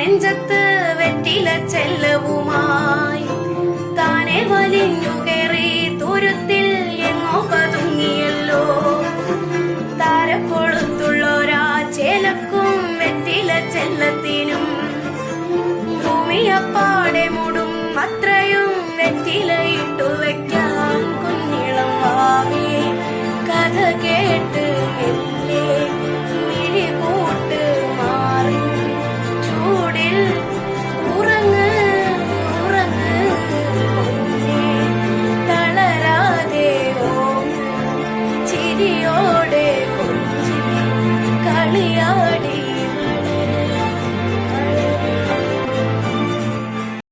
നെഞ്ചത്ത് വെറ്റില ചെല്ലവുമായി. താനെ വലിഞ്ഞു കയറി തുരുത്തിൽ എങ്ങോ പതുങ്ങിയല്ലോ താരക്കൊടുത്തുള്ളോരാ ചേലക്കും വെറ്റില ചെല്ലത്തിനും. ഭൂമിയപ്പാടെ മുടും അത്രയും വെറ്റിലയിട്ടു വെക്കാൻ കുഞ്ഞിളം വാങ്ങി. കഥ